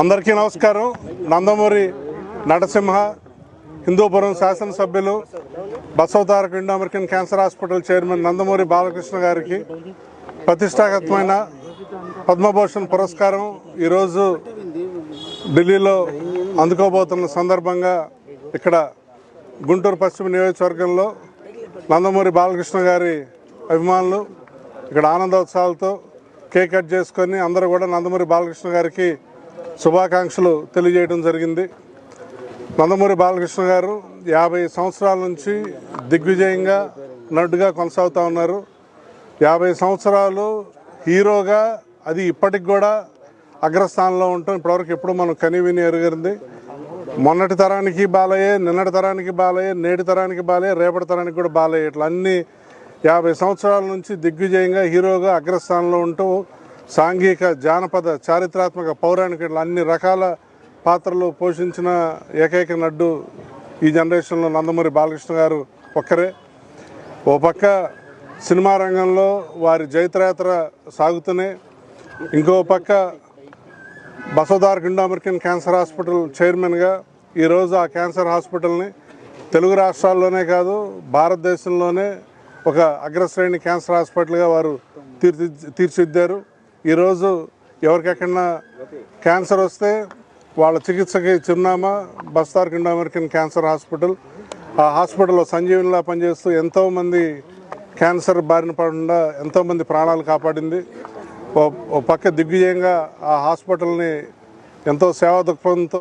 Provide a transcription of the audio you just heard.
అందరికీ నమస్కారం. నందమూరి నరసింహ హిందూపురం శాసనసభ్యులు Basavataraka Indo American cancer hospital chairman Nandamuri Balakrishna గారికి ప్రతిష్టాగతమైన పద్మభూషణ్ పురస్కారం ఈరోజు ఢిల్లీలో అందుకోబోతున్న సందర్భంగా ఇక్కడ గుంటూరు పశ్చిమ నియోజకవర్గంలో నందమూరి బాలకృష్ణ గారి అభిమానులు ఇక్కడ ఆనందోత్సవాలతో కేక్ కట్ చేసుకొని అందరూ కూడా నందమూరి బాలకృష్ణ గారికి శుభాకాంక్షలు తెలియజేయడం జరిగింది. నందమూరి బాలకృష్ణ గారు యాభై సంవత్సరాల నుంచి దిగ్విజయంగా నటుగా కొనసాగుతూ ఉన్నారు. యాభై సంవత్సరాలు హీరోగా అది ఇప్పటికి కూడా అగ్రస్థానంలో ఉంటాం. ఇప్పటివరకు ఎప్పుడు మనం కనివిని ఎరుగరింది. మొన్నటి తరానికి బాలయ్యే నిన్నటి తరానికి బాలయ్యే నేటి తరానికి బాలయ్యే రేపటి తరానికి కూడా బాలయ్యే ఇట్లా అన్ని యాభై సంవత్సరాల నుంచి దిగ్విజయంగా హీరోగా అగ్రస్థానంలో ఉంటూ సాంఘిక జానపద చారిత్రాత్మక పౌరాణిక అన్ని రకాల పాత్రలు పోషించిన ఏకైక నడ్డు ఈ జనరేషన్లో నందమూరి బాలకృష్ణ గారు ఒక్కరే. ఓ పక్క సినిమా రంగంలో వారి జైత్రయాత్ర సాగుతూనే ఇంకో పక్క బసోదార్ ఇండో అమెరికన్ క్యాన్సర్ హాస్పిటల్ చైర్మన్గా ఈరోజు ఆ క్యాన్సర్ హాస్పిటల్ని తెలుగు రాష్ట్రాల్లోనే కాదు భారతదేశంలోనే ఒక అగ్రశ్రేణి క్యాన్సర్ హాస్పిటల్గా వారు తీర్చి తీర్చిదిద్దారు. ఈరోజు ఎవరికెక్కడన్నా క్యాన్సర్ వస్తే వాళ్ళ చికిత్సకి చిరునామా Bastar Indo American cancer hospital. ఆ హాస్పిటల్లో సంజీవనిలా పనిచేస్తూ ఎంతోమంది క్యాన్సర్ బారిన పడకుండా ఎంతోమంది ప్రాణాలు కాపాడింది. ఓ ఓ పక్క దిగ్విజయంగా ఆ హాస్పిటల్ని ఎంతో సేవా దృక్పథంతో